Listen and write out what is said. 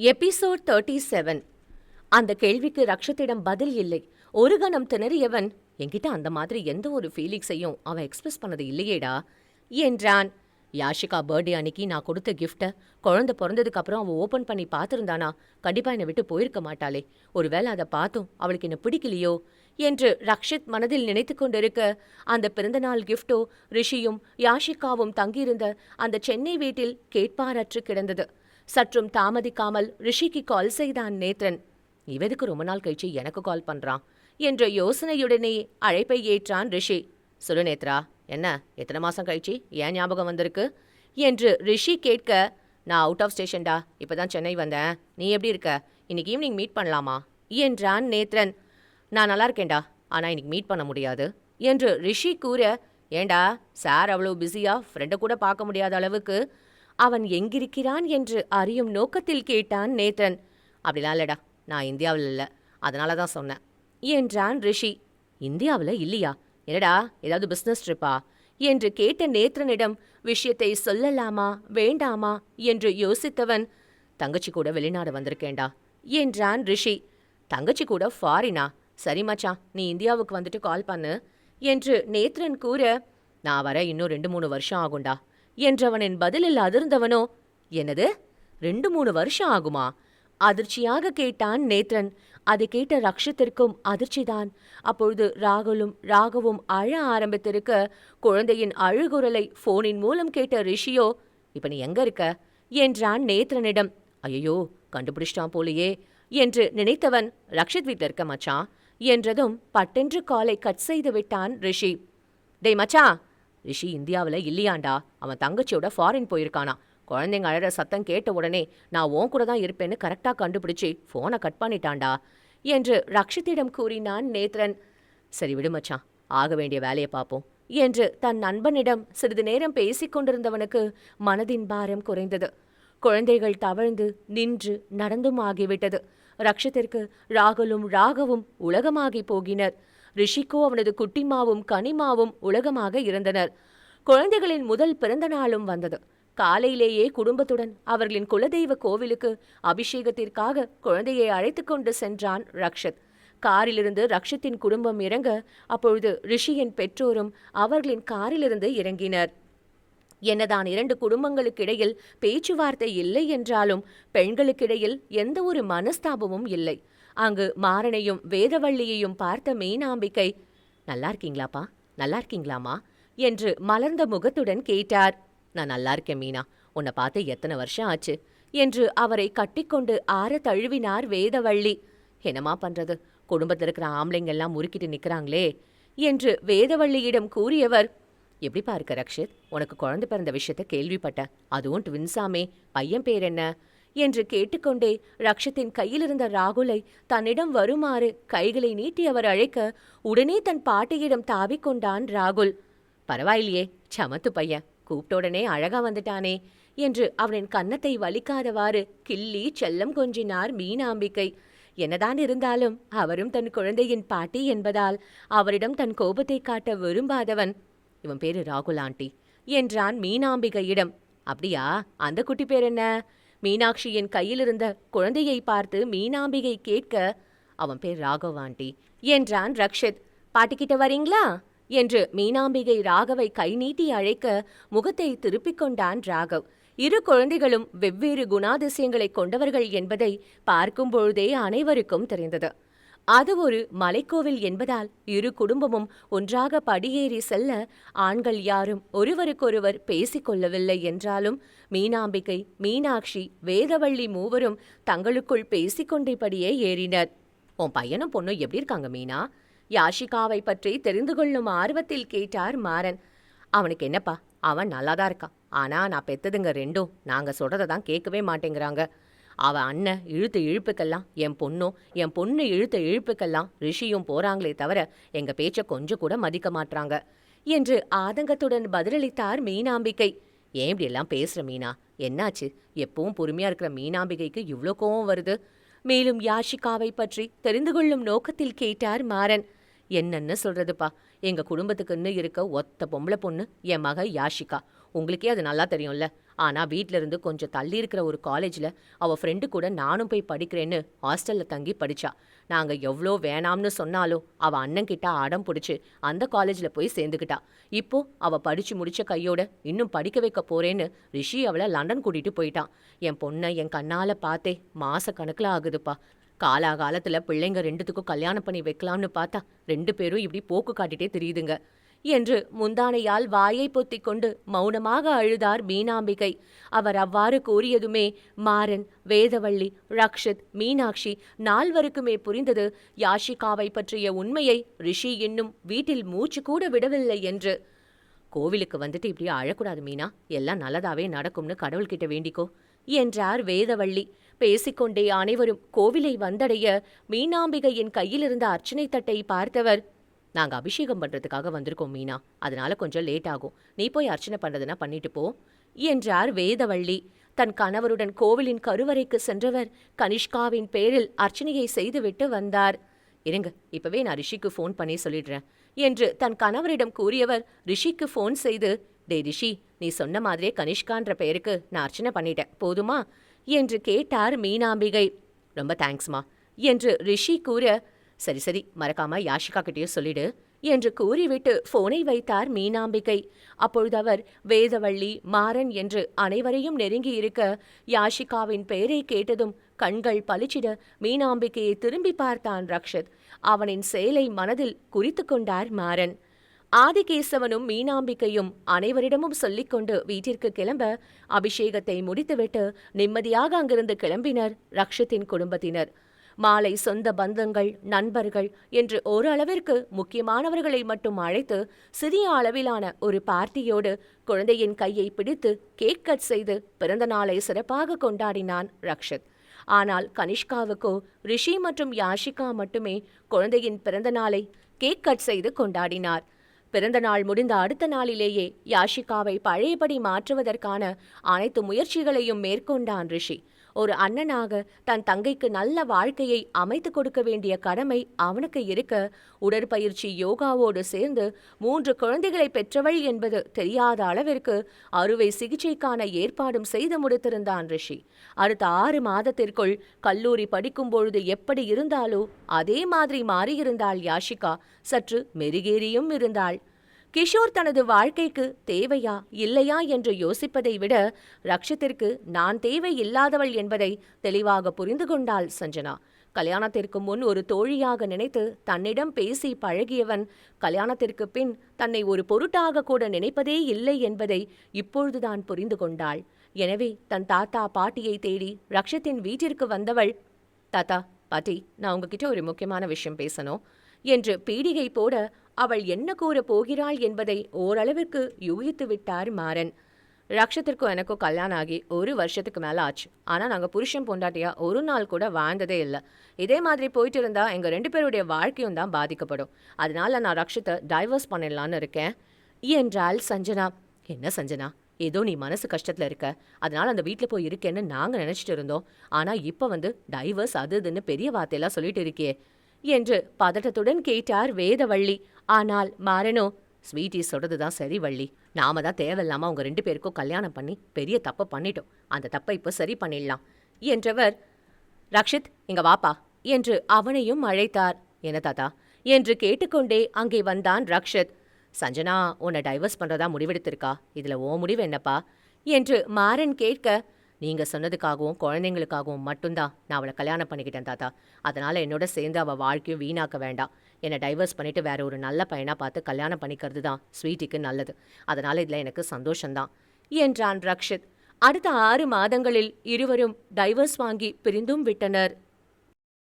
Episode thirty seven அந்த கேள்விக்கு ரக்ஷத்திடம் பதில் இல்லை. ஒரு கணம் திணறியவன் என்கிட்ட அந்த மாதிரி எந்த ஒரு ஃபீலிங்ஸையும் அவன் எக்ஸ்பிரஸ் பண்ணது இல்லையேடா. என்றான். யாஷிகா பர்த்டே அன்னைக்கு நான் கொடுத்த கிஃப்ட்டை குழந்தை பிறந்ததுக்கு அப்புறம் அவள் ஓப்பன் பண்ணி பார்த்துருந்தானா? கண்டிப்பா என்னை விட்டு போயிருக்க மாட்டாளே. ஒருவேளை அதை பார்த்தும் அவளுக்கு என்ன பிடிக்கலையோ? என்று ரக்ஷித் மனதில் நினைத்து கொண்டிருக்க அந்த பிறந்தநாள் கிஃப்டோ ரிஷியும் யாஷிகாவும் தங்கியிருந்த அந்த சென்னை வீட்டில் கேட்பாரற்று கிடந்தது. சற்றும் தாமதிக்காமல் ரிஷிக்கு கால் செய்தான் நேத்ரன். இவதுக்கு ரொம்ப நாள் கழிச்சு எனக்கு கால் பண்றான் என்ற யோசனையுடனே அழைப்பை ஏற்றான் ரிஷி. சொல்லு நேத்ரா என்ன எத்தனை மாசம் கழிச்சு? ஏன் ஞாபகம் வந்திருக்கு? என்று ரிஷி கேட்க நான் அவுட் ஆஃப் ஸ்டேஷன்டா இப்பதான் சென்னை வந்தேன். நீ எப்படி இருக்க? இன்னைக்கு ஈவினிங் மீட் பண்ணலாமா? என்றான் நேத்ரன். நான் நல்லா இருக்கேன்டா ஆனா இன்னைக்கு மீட் பண்ண முடியாது என்று ரிஷி கூற ஏண்டா சார் அவ்வளோ பிஸியாக ஃப்ரெண்டை கூட பார்க்க முடியாத அளவுக்கு அவன் எங்கிருக்கிறான் என்று அறியும் நோக்கத்தில் கேட்டான் நேத்ரன். அப்படிலாம் இல்லடா நான் இந்தியாவில் இல்லை அதனால தான் சொன்னேன் என்றான் ரிஷி. இந்தியாவில் இல்லையா? என்னடா ஏதாவது பிஸ்னஸ் ட்ரிப்பா என்று கேட்ட நேத்ரனிடம் விஷயத்தை சொல்லலாமா வேண்டாமா? என்று யோசித்தவன் தங்கச்சி கூட வெளிநாடு வந்திருக்கேன்டா என்றான் ரிஷி. தங்கச்சி கூட ஃபாரினா சரி மச்சான் நீ இந்தியாவுக்கு வந்துட்டு கால் பண்ணு என்று நேத்ரன் கூற நான் வர இன்னும் ரெண்டு மூணு வருஷம் ஆகும்டா என்றவனின் பதிலில் அதிர்ந்தவனோ என்னது? ரெண்டு மூணு வருஷம் ஆகுமா? அதிர்ச்சியாக கேட்டான் நேத்ரன். அதை கேட்ட ரக்ஷத்திற்கும் அதிர்ச்சிதான். அப்பொழுது ராகுலும் ராகவும் அழ ஆரம்பித்திருக்க குழந்தையின் அழுகுரலை போனின் மூலம் கேட்ட ரிஷியோ இப்ப நீ எங்க இருக்க? என்றான் நேத்ரனிடம். ஐயோ கண்டுபிடிச்சிட்டான் போலியே என்று நினைத்தவன் ரக்ஷித் வீட்டில் இருக்க மச்சான் என்றதும் பட்டென்று காலை கட் செய்து விட்டான் ரிஷி. டேய் மச்சான்! ரிஷி இந்தியாவில் இல்லையாண்டா? அவன் தங்கச்சியோட ஃபாரின் போயிருக்கானா? குழந்தைங்க அழற சத்தம் கேட்ட உடனே நான் உன் கூட தான் இருப்பேன்னு கரெக்டாக கண்டுபிடிச்சி ஃபோனை கட் பண்ணிட்டான்டா என்று ரக்ஷித்திடம் கூறினான் நேத்ரன். சரி விடுமச்சான் ஆக வேண்டிய வேலையை பார்ப்போம் என்று தன் நண்பனிடம் சிறிது நேரம் பேசிக் கொண்டிருந்தவனுக்கு மனதின் பாரம் குறைந்தது. குழந்தைகள் தவழ்ந்து நின்று நடந்தும் ஆகிவிட்டது. ரக்ஷத்திற்கு ராகுலும் ராகவும் உலகமாகி போகினர். ரிஷிக்கோ அவனது குட்டிமாவும் கனிமாவும் உலகமாக இருந்தனர். குழந்தைகளின் முதல் பிறந்த நாளும் வந்தது. காலையிலேயே குடும்பத்துடன் அவர்களின் குலதெய்வ கோவிலுக்கு அபிஷேகத்திற்காக குழந்தையை அழைத்து கொண்டு சென்றான் ரக்ஷத். காரிலிருந்து ரக்ஷத்தின் குடும்பம் இறங்க அப்பொழுது ரிஷியின் பெற்றோரும் அவர்களின் காரிலிருந்து இறங்கினர். என்னதான் இரண்டு குடும்பங்களுக்கிடையில் பேச்சுவார்த்தை இல்லை என்றாலும் பெண்களுக்கிடையில் எந்த ஒரு மனஸ்தாபமும் இல்லை. அங்கு மாறனையும் வேதவள்ளியையும் பார்த்த மீனாம்பிக்கை நல்லா இருக்கீங்களாப்பா நல்லா இருக்கீங்களாமா என்று மலர்ந்த முகத்துடன் கேட்டார். நான் நல்லா இருக்கேன் மீனா. உன்னை பார்த்து எத்தனை வருஷம் ஆச்சு? என்று அவரை கட்டிக்கொண்டு ஆற தழுவினார் வேதவள்ளி. என்னமா பண்றது? குடும்பத்தில் இருக்கிற ஆம்பளைங்க எல்லாம் முறுக்கிட்டு நிற்கிறாங்களே என்று வேதவள்ளியிடம் கூறியவர் எப்படிப்பா இருக்க ரக்ஷித்? உனக்கு குழந்தை பிறந்த விஷயத்த கேள்விப்பட்டேன். அதுவும் ட்வின்ஸாமே. பையன் பேர் என்ன? என்று கேட்டுக்கொண்டே ரக்ஷத்தின் கையிலிருந்த ராகுலை தன்னிடம் வருமாறு கைகளை நீட்டி அவர் அழைக்க உடனே தன் பாட்டியிடம் தாவிக் கொண்டான் ராகுல். பரவாயில்லையே சமத்து பையன் கூப்பிட்ட உடனே அழகா வந்துட்டானே என்று அவனின் கன்னத்தை வலிக்காதவாறு கிள்ளி செல்லம் கொஞ்சினார் மீனாம்பிக்கை. என்னதான் இருந்தாலும் அவரும் தன் குழந்தையின் பாட்டி என்பதால் அவரிடம் தன் கோபத்தை காட்ட விரும்பாதவன். இவன் பேரு ராகுல் ஆண்டி என்றான் மீனாம்பிகையிடம். அப்படியா? அந்த குட்டி பேர் என்ன? மீனாட்சியின் கையிலிருந்த குழந்தையை பார்த்து மீனாம்பிகை கேட்க அவன் பேர் ராகவ் ஆண்டி. என்றான் ரக்ஷித். பாட்டிக்கிட்ட வரீங்களா? என்று மீனாம்பிகை ராகவை கை நீட்டி அழைக்க முகத்தை திருப்பிக் கொண்டான் ராகவ். இரு குழந்தைகளும் வெவ்வேறு குணாதிசயங்களை கொண்டவர்கள் என்பதை பார்க்கும் பொழுதே அனைவருக்கும் தெரிந்தது. அது ஒரு மலைக்கோவில் என்பதால் இரு குடும்பமும் ஒன்றாக படியேறி செல்ல ஆண்கள் யாரும் ஒருவருக்கொருவர் பேசிக்கொள்ளவில்லை என்றாலும் மீனாம்பிகை மீனாட்சி வேதவள்ளி மூவரும் தங்களுக்குள் பேசிக்கொண்டபடியே ஏறினர். உன் பையனும் பொண்ணும் எப்படி இருக்காங்க மீனா? யாஷிகாவை பற்றி தெரிந்து கொள்ளும் ஆர்வத்தில் கேட்டார் மாறன். அவனுக்கு என்னப்பா? அவன் நல்லாதான் இருக்கான். ஆனா நான் பெத்ததுங்க ரெண்டும். நாங்க சொல்றதை தான் கேட்கவே மாட்டேங்கிறாங்க. அவ அண்ணன் இழுத்த இழுப்புக்கெல்லாம் என் பொண்ணும் என் பொண்ணு இழுத்த இழுப்புக்கெல்லாம் ரிஷியும் போறாங்களே தவிர எங்க பேச்ச கொஞ்சம் கூட மதிக்க மாட்றாங்க. என்று ஆதங்கத்துடன் பதிலளித்தார் மீனாம்பிக்கை. ஏன் இப்படி எல்லாம் பேசுற மீனா? என்னாச்சு? எப்பவும் பொறுமையா இருக்கிற மீனாம்பிகைக்கு இவ்ளோ கோவம் வருது? மேலும் யாஷிகாவை பற்றி தெரிந்து கொள்ளும் நோக்கத்தில் கேட்டார் மாறன். என்னன்னு சொல்றதுப்பா. எங்க குடும்பத்துக்குன்னு இருக்க ஒத்த பொம்பளை பொண்ணு என் மக யாஷிகா. உங்களுக்கே அது நல்லா தெரியும்ல. ஆனால் வீட்டில் இருந்து கொஞ்சம் தள்ளி இருக்கிற ஒரு காலேஜில் அவள் ஃப்ரெண்டு கூட நானும் போய் படிக்கிறேன்னு ஹாஸ்டலில் தங்கி படித்தா நாங்கள் எவ்வளோ வேணாம்னு சொன்னாலும் அவள் அண்ணன் கிட்ட அடம் பிடிச்சி அந்த காலேஜில் போய் சேர்ந்துக்கிட்டா இப்போ அவள் படித்து முடிச்ச கையோட இன்னும் படிக்க வைக்க போகிறேன்னு ரிஷி அவளை லண்டன் கூட்டிகிட்டு போயிட்டான் என் பொண்ணை என் கண்ணால் பார்த்தே மாச ஆகுதுப்பா. காலாகாலத்தில் பிள்ளைங்க ரெண்டுத்துக்கும் கல்யாணம் பண்ணி வைக்கலாம்னு பார்த்தா ரெண்டு பேரும் இப்படி போக்கு காட்டிகிட்டே தெரியுதுங்க. என்று முந்தானையால் வாயை பொத்திக் கொண்டு மௌனமாக அழுதார் மீனாம்பிகை. அவர் அவ்வாறு கூறியதுமே மாறன் வேதவள்ளி ரக்ஷித் மீனாட்சி நால்வருக்குமே புரிந்தது. யாஷிகாவை பற்றிய உண்மையை ரிஷி இன்னும் வீட்டில் மூச்சு கூட விடவில்லை என்று. கோவிலுக்கு வந்துட்டு இப்படி அழக்கூடாது மீனா. எல்லாம் நல்லதாவே நடக்கும்னு கடவுள்கிட்ட வேண்டிக்கோ என்றார் வேதவள்ளி. பேசிக்கொண்டே அனைவரும் கோவிலை வந்தடைய மீனாம்பிகையின் கையிலிருந்த அர்ச்சனை தட்டை பார்த்தவர் நாங்க அபிஷேகம் பண்றதுக்காக வந்திருக்கோம் மீனா. அதனால கொஞ்சம் லேட் ஆகும். நீ போய் அர்ச்சனை பண்றதுனா பண்ணிட்டு போ. என்றார் வேதவள்ளி. தன் கணவருடன் கோவிலின் கருவறைக்கு சென்றவர் கனிஷ்காவின் பேரில் அர்ச்சனையை செய்துவிட்டு வந்தார். இருங்க இப்பவே நான் ரிஷிக்கு ஃபோன் பண்ணி சொல்லிடுறேன் என்று தன் கணவரிடம் கூறியவர் ரிஷிக்கு ஃபோன் செய்து டே ரிஷி நீ சொன்ன மாதிரியே கனிஷ்கான்ற பெயருக்கு நான் அர்ச்சனை பண்ணிட்டேன். போதுமா? என்று கேட்டார் மீனாம்பிகை. ரொம்ப தேங்க்ஸ்மா என்று ரிஷி கூற சரி சரி மறக்காம யாஷிகா கிட்டேயும் சொல்லிடு என்று கூறிவிட்டு போனை வைத்தார் மீனாம்பிகை. அப்பொழுது அவர் வேதவள்ளி மாறன் என்று அனைவரையும் நெருங்கி இருக்க யாஷிகாவின் பெயரை கேட்டதும் கண்கள் பளிச்சிட மீனாம்பிகையை திரும்பி பார்த்தான் ரக்ஷத். அவனின் செயலை மனதில் குறித்து கொண்டார் மாறன். ஆதிகேசவனும் மீனாம்பிக்கையும் அனைவரிடமும் சொல்லிக்கொண்டு வீட்டிற்கு கிளம்ப அபிஷேகத்தை முடித்துவிட்டு நிம்மதியாக அங்கிருந்து கிளம்பினர் ரக்ஷத்தின் குடும்பத்தினர். மாலை சொந்த பந்தங்கள் நண்பர்கள் என்று ஓரளவிற்கு முக்கியமானவர்களை மட்டும் அழைத்து சிறிய அளவிலான ஒரு பார்ட்டியோடு குழந்தையின் கையை பிடித்து கேக் கட் செய்து பிறந்த நாளை சிறப்பாக கொண்டாடினான் ரக்ஷத். ஆனால் கனிஷ்காவுக்கோ ரிஷி மற்றும் யாஷிகா மட்டுமே குழந்தையின் பிறந்த நாளை கேக் கட் செய்து கொண்டாடினார். பிறந்த நாள் முடிந்த அடுத்த நாளிலேயே யாஷிகாவை பழையபடி மாற்றுவதற்கான அனைத்து முயற்சிகளையும் மேற்கொண்டான் ரிஷி. ஒரு அண்ணனாக தன் தங்கைக்கு நல்ல வாழ்க்கையை அமைத்து கொடுக்க வேண்டிய கடமை அவனுக்கு இருக்க உடற்பயிற்சி யோகாவோடு சேர்ந்து மூன்று குழந்தைகளை பெற்றவள் என்பது தெரியாத அளவிற்கு அறுவை சிகிச்சைக்கான ஏற்பாடும் செய்து முடித்திருந்தான் ரிஷி. அடுத்த ஆறு மாதத்திற்குள் கல்லூரி படிக்கும் பொழுது எப்படி இருந்தாலோ அதே மாதிரி மாறியிருந்தாள் யாஷிகா. சற்று மெருகேறியும் இருந்தாள். கிஷோர் தனது வாழ்க்கைக்கு தேவையா இல்லையா என்று யோசிப்பதை விட ரக்ஷத்திற்கு நான் தேவை இல்லாதவள் என்பதை தெளிவாக புரிந்து கொண்டாள் சஞ்சனா. கல்யாணத்திற்கு முன் ஒரு தோழியாக நினைத்து தன்னிடம் பேசி பழகியவன் கல்யாணத்திற்கு பின் தன்னை ஒரு பொருட்டாக கூட நினைப்பதே இல்லை என்பதை இப்பொழுதுதான் புரிந்து கொண்டாள். எனவே தன் தாத்தா பாட்டியை தேடி ரக்ஷத்தின் வீட்டிற்கு வந்தவள் தாத்தா பாட்டி நான் உங்ககிட்ட ஒரு முக்கியமான விஷயம் பேசணும் என்று பீடிகை போட அவள் என்ன கூறப் போகிறாள் என்பதை ஓரளவிற்கு யூகித்து விட்டார் மாறன். ரக்ஷத்திற்கும் எனக்கும் கல்யாணம் ஆகி ஒரு வருஷத்துக்கு மேலே ஆச்சு. ஆனால் நாங்கள் புருஷன் பொண்டாட்டியா ஒரு நாள் கூட வாழ்ந்ததே இல்லை. இதே மாதிரி போயிட்டு இருந்தா எங்கள் ரெண்டு பேருடைய வாழ்க்கையும் தான் பாதிக்கப்படும். அதனால நான் ரக்ஷத்தை டைவர்ஸ் பண்ணிடலான்னு இருக்கேன். என்றால் சஞ்சனா. என்ன சஞ்சனா? ஏதோ நீ மனசு கஷ்டத்தில் இருக்க. அதனால அந்த வீட்டில் போய் இருக்கேன்னு நாங்கள் நினச்சிட்டு இருந்தோம். ஆனால் இப்போ வந்து டைவர்ஸ் அது இதுன்னு பெரிய வார்த்தையெல்லாம் சொல்லிட்டு இருக்கியே. என்று பதட்டத்துடன் கேட்டார் வேதவள்ளி. ஆனால் மாறனோ ஸ்வீட்டி சொல்றது தான் சரி வள்ளி. நாம தான் தேவையில்லாம அவங்க ரெண்டு பேருக்கும் கல்யாணம் பண்ணி பெரிய தப்பை பண்ணிட்டோம். அந்த தப்பை இப்போ சரி பண்ணிடலாம் என்றவர் ரக்ஷித் இங்க வாப்பா என்று அவனையும் அழைத்தார். என்ன தாத்தா? என்று கேட்டுக்கொண்டே அங்கே வந்தான் ரக்ஷித். சஞ்சனா உன்னை டைவர்ஸ் பண்றதா முடிவெடுத்திருக்கா? இதுல ஓ முடிவு என்னப்பா? என்று மாறன் கேட்க நீங்க சொன்னதுக்காகவும் குழந்தைங்களுக்காகவும் மட்டும்தான் நான் அவளை கல்யாணம் பண்ணிக்கிட்டேன் தாத்தா. அதனால என்னோட சேர்ந்து அவள் வாழ்க்கையும் வீணாக்க வேண்டாம். என்னை டைவர்ஸ் பண்ணிட்டு வேற ஒரு நல்ல பையனா பார்த்து கல்யாணம் பண்ணிக்கிறது தான் ஸ்வீட்டிக்கு நல்லது. அதனால இதில் எனக்கு சந்தோஷந்தான் என்றான் ரக்ஷித். அடுத்த ஆறு மாதங்களில் இருவரும் டைவர்ஸ் வாங்கி பிரிந்தும் விட்டனர்.